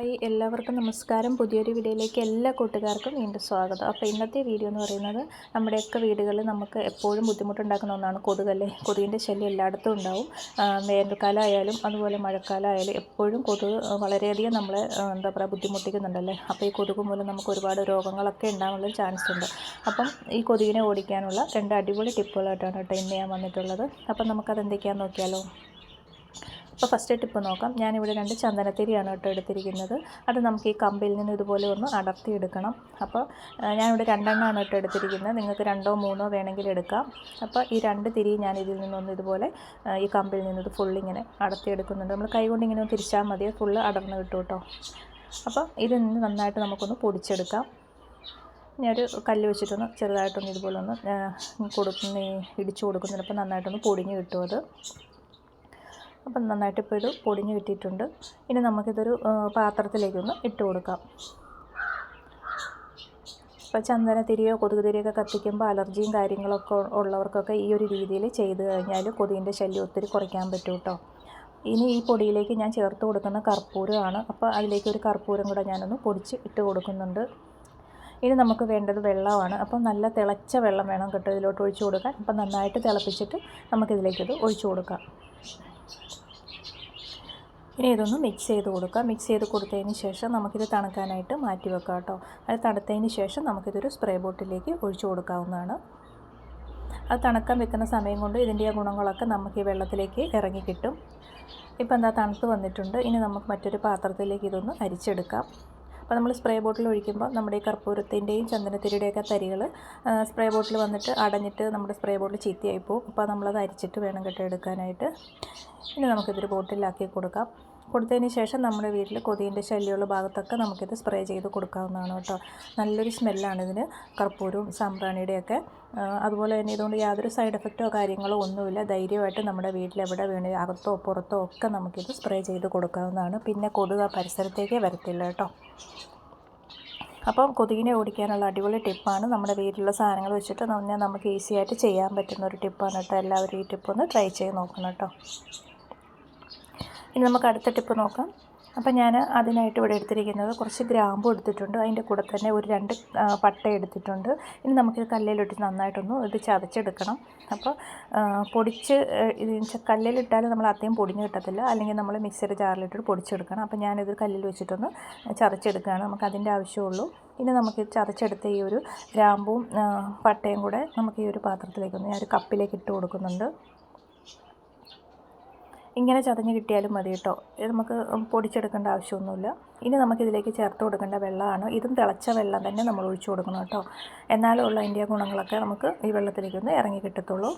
Hi എല്ലാവർക്കും നമസ്കാരം. പുതിയൊരു വീഡിയോയിലേക്ക് എല്ലാ കൂട്ടുകാർക്കും വീണ്ടും സ്വാഗതം. അപ്പോൾ ഇന്നത്തെ വീഡിയോ എന്ന് പറയുന്നത് നമ്മുടെയൊക്കെ വീടുകളിൽ നമുക്ക് എപ്പോഴും ബുദ്ധിമുട്ടുണ്ടാക്കുന്ന ഒന്നാണ് കൊതുകല്ലേ? കൊതുകിന്റെ ശല്യം എല്ലായിടത്തും ഉണ്ടാവും. വേനൽക്കാലം ആയാലും അതുപോലെ മഴക്കാലം ആയാലും എപ്പോഴും കൊതുക് വളരെയധികം നമ്മളെ എന്താ പറയുക ബുദ്ധിമുട്ടിക്കുന്നുണ്ടല്ലേ? അപ്പോൾ ഈ കൊതുക് മൂലം നമുക്ക് ഒരുപാട് രോഗങ്ങളൊക്കെ ഉണ്ടാകാനുള്ള ചാൻസ് ഉണ്ട് അപ്പം ഈ കൊതുകിനെ ഓടിക്കാനുള്ള രണ്ട് അടിപൊളി ടിപ്പുകളായിട്ടാണ് കേട്ടോ ഇന്ന് ഞാൻ വന്നിട്ടുള്ളത്. അപ്പം നമുക്കത് എന്തൊക്കെയാണെന്ന് നോക്കിയാലോ? അപ്പോൾ ഫസ്റ്റ് ടിപ്പ് നോക്കാം. ഞാനിവിടെ രണ്ട് ചന്ദനത്തിരിയാണ് കേട്ടോ എടുത്തിരിക്കുന്നത്. അത് നമുക്ക് ഈ കമ്പിൽ നിന്ന് ഇതുപോലെ ഒന്ന് അടർത്തി എടുക്കണം. അപ്പോൾ ഞാനിവിടെ രണ്ടെണ്ണമാണ് കേട്ടോ എടുത്തിരിക്കുന്നത്. നിങ്ങൾക്ക് രണ്ടോ മൂന്നോ വേണമെങ്കിൽ എടുക്കാം. അപ്പോൾ ഈ രണ്ട് തിരി ഞാൻ ഇതിൽ നിന്നൊന്ന് ഇതുപോലെ ഈ കമ്പിൽ നിന്ന് ഇത് അടർത്തി എടുക്കുന്നുണ്ട്. നമ്മൾ കൈ കൊണ്ട് ഇങ്ങനെ തിരിച്ചാൽ മതി. ഫുള്ള് അടർന്ന് കിട്ടും കേട്ടോ. അപ്പോൾ ഇതിൽ നിന്ന് നന്നായിട്ട് നമുക്കൊന്ന് പൊടിച്ചെടുക്കാം. ഞാനൊരു കല്ല് വെച്ചിട്ടൊന്ന് ചെറുതായിട്ടൊന്ന് ഇതുപോലെ ഒന്ന് കൊടുക്കുന്ന ഇടിച്ചു കൊടുക്കുന്നുണ്ട്. അപ്പോൾ നന്നായിട്ടൊന്ന് പൊടിഞ്ഞ് കിട്ടും അത്. അപ്പം നന്നായിട്ട് ഇപ്പോൾ ഇത് പൊടിഞ്ഞ് കിട്ടിയിട്ടുണ്ട്. ഇനി നമുക്കിതൊരു പാത്രത്തിലേക്കൊന്ന് ഇട്ട് കൊടുക്കാം. ഇപ്പോൾ ചന്ദനത്തിരിയോ കൊതുക് തിരിയൊക്കെ കത്തിക്കുമ്പോൾ അലർജിയും കാര്യങ്ങളൊക്കെ ഉള്ളവർക്കൊക്കെ ഈ ഒരു രീതിയിൽ ചെയ്ത് കഴിഞ്ഞാൽ കൊതുകിന്റെ ശല്യം ഒത്തിരി കുറയ്ക്കാൻ പറ്റും കേട്ടോ. ഇനി ഈ പൊടിയിലേക്ക് ഞാൻ ചേർത്ത് കൊടുക്കുന്ന കർപ്പൂരമാണ്. അപ്പോൾ അതിലേക്ക് ഒരു കർപ്പൂരം കൂടെ ഞാനൊന്ന് പൊടിച്ച് ഇട്ട് കൊടുക്കുന്നുണ്ട്. ഇനി നമുക്ക് വേണ്ടത് വെള്ളമാണ്. അപ്പം നല്ല തിളച്ച വെള്ളം വേണം കേട്ടോ ഇതിലോട്ട് ഒഴിച്ചു കൊടുക്കാൻ. അപ്പം നന്നായിട്ട് തിളപ്പിച്ചിട്ട് നമുക്കിതിലേക്കത് ഒഴിച്ചു കൊടുക്കാം. ഇനി ഇതൊന്ന് മിക്സ് ചെയ്ത് കൊടുക്കുക. മിക്സ് ചെയ്ത് കൊടുത്തതിന് ശേഷം നമുക്കിത് തണുക്കാനായിട്ട് മാറ്റി വെക്കാം കേട്ടോ. അത് തണുത്തതിന് ശേഷം നമുക്കിതൊരു സ്പ്രേ ബോട്ടിലേക്ക് ഒഴിച്ചു കൊടുക്കാവുന്നതാണ്. അത് തണുക്കാൻ വെക്കുന്ന സമയം കൊണ്ട് ഇതിന്റെ ആ ഗുണങ്ങളൊക്കെ നമുക്ക് ഈ വെള്ളത്തിലേക്ക് ഇറങ്ങി കിട്ടും. ഇപ്പം എന്താ തണുത്ത് വന്നിട്ടുണ്ട്. ഇനി നമുക്ക് മറ്റൊരു പാത്രത്തിലേക്ക് ഇതൊന്ന് അരിച്ചെടുക്കാം. അപ്പോൾ നമ്മൾ സ്പ്രേ ബോട്ടിൽ ഒഴിക്കുമ്പോൾ നമ്മുടെ ഈ കർപ്പൂരത്തിന്റെയും ചന്ദനത്തിരിയുടെയൊക്കെ തരികൾ സ്പ്രേ ബോട്ടിൽ വന്നിട്ട് അടഞ്ഞിട്ട് നമ്മുടെ സ്പ്രേ ബോട്ടിൽ ചീത്തയായി പോകും. അപ്പോൾ നമ്മളത് അരിച്ചിട്ട് വേണം കേട്ടോ എടുക്കാനായിട്ട്. ഇനി നമുക്കിതൊരു ബോട്ടിലാക്കി കൊടുക്കാം. കൊടുത്തതിന് ശേഷം നമ്മുടെ വീട്ടിൽ കൊതിന്റെ ശല്യമുള്ള ഭാഗത്തൊക്കെ നമുക്കിത് സ്പ്രേ ചെയ്ത് കൊടുക്കാവുന്നതാണ് കേട്ടോ. നല്ലൊരു സ്മെല്ലാണ് ഇതിന്. കർപ്പൂരവും സാമ്പ്രാണിയുടെയൊക്കെ. അതുപോലെ തന്നെ ഇതുകൊണ്ട് യാതൊരു സൈഡ് എഫക്റ്റോ കാര്യങ്ങളോ ഒന്നുമില്ല. ധൈര്യമായിട്ട് നമ്മുടെ വീട്ടിൽ എവിടെ വീണ് അകത്തോ പുറത്തോ ഒക്കെ നമുക്കിത് സ്പ്രേ ചെയ്ത് കൊടുക്കാവുന്നതാണ്. പിന്നെ കൊതുക് പരിസരത്തേക്കേ വരത്തില്ല കേട്ടോ. അപ്പം കൊതുകിനെ ഓടിക്കാനുള്ള അടിപൊളി ടിപ്പാണ് നമ്മുടെ വീട്ടിലുള്ള സാധനങ്ങൾ വെച്ചിട്ട്. നമുക്ക് ഈസി ആയിട്ട് ചെയ്യാൻ പറ്റുന്ന ഒരു ടിപ്പാണ് കേട്ടോ. എല്ലാവരും ഈ ടിപ്പ് ഒന്ന് ട്രൈ ചെയ്ത് നോക്കണം കേട്ടോ. ഇനി നമുക്ക് അടുത്ത ടിപ്പ് നോക്കാം. അപ്പോൾ ഞാൻ അതിനായിട്ട് ഇവിടെ എടുത്തിരിക്കുന്നത് കുറച്ച് ഗ്രാമ്പു എടുത്തിട്ടുണ്ട്. അതിന്റെ കൂടെ തന്നെ ഒരു രണ്ട് പട്ട എടുത്തിട്ടുണ്ട്. ഇനി നമുക്കിത് കല്ലിലിട്ട് നന്നായിട്ടൊന്ന് ഇത് ചതച്ചെടുക്കണം. അപ്പോൾ പൊടിച്ച് കല്ലിലിട്ടാൽ നമ്മൾ അധികം പൊടിഞ്ഞ് കിട്ടത്തില്ല. അല്ലെങ്കിൽ നമ്മൾ മിക്സിയുടെ ജാറിലിട്ട് പൊടിച്ചെടുക്കണം. അപ്പോൾ ഞാനിത് കല്ലിൽ വെച്ചിട്ടൊന്ന് ചതച്ചെടുക്കുകയാണ്. നമുക്ക് അതിന്റെ ആവശ്യമുള്ളൂ. ഇനി നമുക്ക് ചതച്ചെടുത്ത ഈ ഒരു ഗ്രാമ്പും പട്ടയും കൂടെ നമുക്ക് ഈ ഒരു പാത്രത്തിലേക്ക് ഒന്ന് ഞാൻ ഒരു കപ്പിലേക്ക് ഇട്ട് കൊടുക്കുന്നുണ്ട്. ഇങ്ങനെ ചതഞ്ഞ് കിട്ടിയാലും മതി കേട്ടോ. ഇത് നമുക്ക് പൊടിച്ചെടുക്കേണ്ട ആവശ്യമൊന്നുമില്ല. ഇനി നമുക്കിതിലേക്ക് ചേർത്ത് കൊടുക്കേണ്ട വെള്ളമാണ്. ഇതും തിളച്ച വെള്ളം തന്നെ നമ്മൾ ഒഴിച്ചു കൊടുക്കണം കേട്ടോ. എന്നാലും ഉള്ള അതിന്റെ ഗുണങ്ങളൊക്കെ നമുക്ക് ഈ വെള്ളത്തിലേക്കൊന്ന് ഇറങ്ങി കിട്ടത്തുള്ളൂ.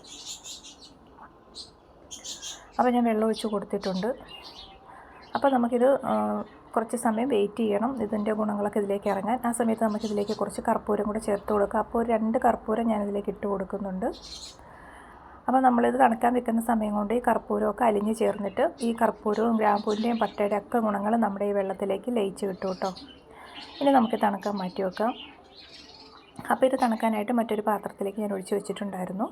അപ്പോൾ ഞാൻ വെള്ളം ഒഴിച്ച് കൊടുത്തിട്ടുണ്ട്. അപ്പോൾ നമുക്കിത് കുറച്ച് സമയം വെയിറ്റ് ചെയ്യണം. ഇതിന്റെ ഗുണങ്ങളൊക്കെ ഇതിലേക്ക് ഇറങ്ങാൻ. ആ സമയത്ത് നമുക്കിതിലേക്ക് കുറച്ച് കർപ്പൂരം കൂടെ ചേർത്ത് കൊടുക്കുക അപ്പോൾ രണ്ട് കർപ്പൂരം ഞാനിതിലേക്ക് ഇട്ട് കൊടുക്കുന്നുണ്ട്. അപ്പോൾ നമ്മളിത് തണുക്കാൻ വെക്കുന്ന സമയം കൊണ്ട് ഈ കർപ്പൂരമൊക്കെ അലിഞ്ഞ് ചേർന്നിട്ട് ഈ കർപ്പൂരവും ഗ്രാമ്പൂവിന്റെയും പട്ടയുടെ ഒക്കെ ഗുണങ്ങൾ നമ്മുടെ ഈ വെള്ളത്തിലേക്ക് ലയിച്ച് കിട്ടും കേട്ടോ. ഇനി നമുക്ക് തണുക്കാൻ മാറ്റി വെക്കാം. അപ്പോൾ ഇത് തണുക്കാനായിട്ട് മറ്റൊരു പാത്രത്തിലേക്ക് ഞാൻ ഒഴിച്ച് വെച്ചിട്ടുണ്ടായിരുന്നു.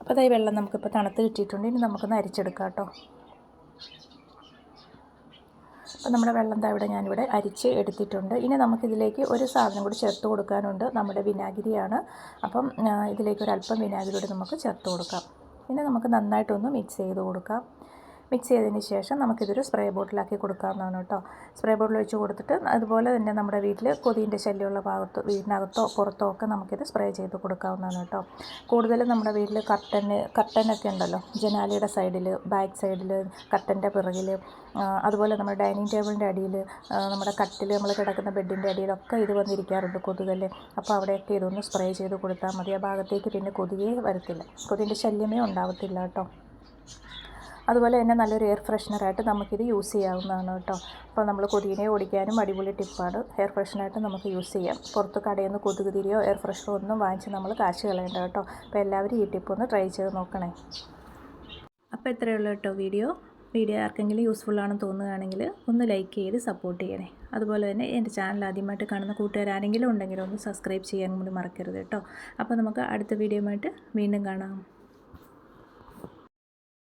അപ്പോൾ അതായത് വെള്ളം നമുക്കിപ്പോൾ തണുത്ത് കിട്ടിയിട്ടുണ്ട്. ഇനി നമുക്കൊന്ന് അരിച്ചെടുക്കാം കേട്ടോ. അപ്പോൾ നമ്മുടെ വെള്ളം തവിടെ ഞാനിവിടെ അരിച്ച് എടുത്തിട്ടുണ്ട്. ഇനി നമുക്കിതിലേക്ക് ഒരു സാധനം കൂടി ചേർത്ത് കൊടുക്കാനുണ്ട്. നമ്മുടെ വിനാഗിരിയാണ്. അപ്പം ഇതിലേക്ക് ഒരു അല്പം വിനാഗിരി കൂടി നമുക്ക് ചേർത്ത് കൊടുക്കാം. ഇനി നമുക്ക് നന്നായിട്ടൊന്ന് മിക്സ് ചെയ്ത് കൊടുക്കാം. മിക്സ് ചെയ്തതിന് ശേഷം നമുക്കിതൊരു സ്പ്രേ ബോട്ടിലാക്കി കൊടുക്കാവുന്നതാണ് കേട്ടോ. സ്പ്രേ ബോട്ടിൽ ഒഴിച്ച് കൊടുത്തിട്ട് അതുപോലെ തന്നെ നമ്മുടെ വീട്ടിൽ കൊതിന്റെ ശല്യമുള്ള ഭാഗത്ത് വീടിനകത്തോ പുറത്തോ ഒക്കെ നമുക്കിത് സ്പ്രേ ചെയ്ത് കൊടുക്കാവുന്നതാണ് കേട്ടോ. കൂടുതലും നമ്മുടെ വീട്ടിൽ കർട്ടന് കർട്ടനൊക്കെ ഉണ്ടല്ലോ. ജനാലയുടെ സൈഡിൽ ബാക്ക് സൈഡിൽ കർട്ടന്റെ പിറകിൽ അതുപോലെ നമ്മുടെ ഡൈനിങ് ടേബിളിന്റെ അടിയിൽ നമ്മുടെ കട്ടിൽ നമ്മൾ കിടക്കുന്ന ബെഡിന്റെ അടിയിലൊക്കെ ഇത് വന്നിരിക്കാറുണ്ട് കൊതുകല്ലേ. അപ്പോൾ അവിടെയൊക്കെ ഇതൊന്ന് സ്പ്രേ ചെയ്ത് കൊടുത്താൽ മതി. ആ ഭാഗത്തേക്ക് പിന്നെ കൊതുകേ വരത്തില്ല. കൊതുകിന്റെ ശല്യമേ ഉണ്ടാവത്തില്ല കേട്ടോ. അതുപോലെ തന്നെ നല്ലൊരു എയർ ഫ്രഷ്നറായിട്ട് നമുക്കിത് യൂസ് ചെയ്യാവുന്നതാണ് കേട്ടോ. അപ്പോൾ നമ്മൾ കൊതുകിനെ ഓടിക്കാനും അടിപൊളി ടിപ്പാണ് എയർ ഫ്രഷ്നറായിട്ട് നമുക്ക് യൂസ് ചെയ്യാം. പുറത്ത് കടയിൽ നിന്ന് കൊതുക് തിരിയോ എയർ ഫ്രഷറോ ഒന്നും വാങ്ങിച്ച് നമ്മൾ കാശ് കളയേണ്ട കേട്ടോ. അപ്പോൾ എല്ലാവരും ഈ ടിപ്പ് ഒന്ന് ട്രൈ ചെയ്ത് നോക്കണേ. അപ്പോൾ ഇത്രയേ ഉള്ളൂ കേട്ടോ വീഡിയോ വീഡിയോ ആർക്കെങ്കിലും യൂസ്ഫുൾ ആണെന്ന് തോന്നുകയാണെങ്കിൽ ഒന്ന് ലൈക്ക് ചെയ്ത് സപ്പോർട്ട് ചെയ്യണേ. അതുപോലെ തന്നെ എന്റെ ചാനൽ ആദ്യമായിട്ട് കാണുന്ന കൂട്ടുകാരാരെങ്കിലും ഉണ്ടെങ്കിലും ഒന്ന് സബ്സ്ക്രൈബ് ചെയ്യാൻ കൂടി മറക്കരുത് കേട്ടോ. അപ്പോൾ നമുക്ക് അടുത്ത വീഡിയോ വീണ്ടും കാണാം.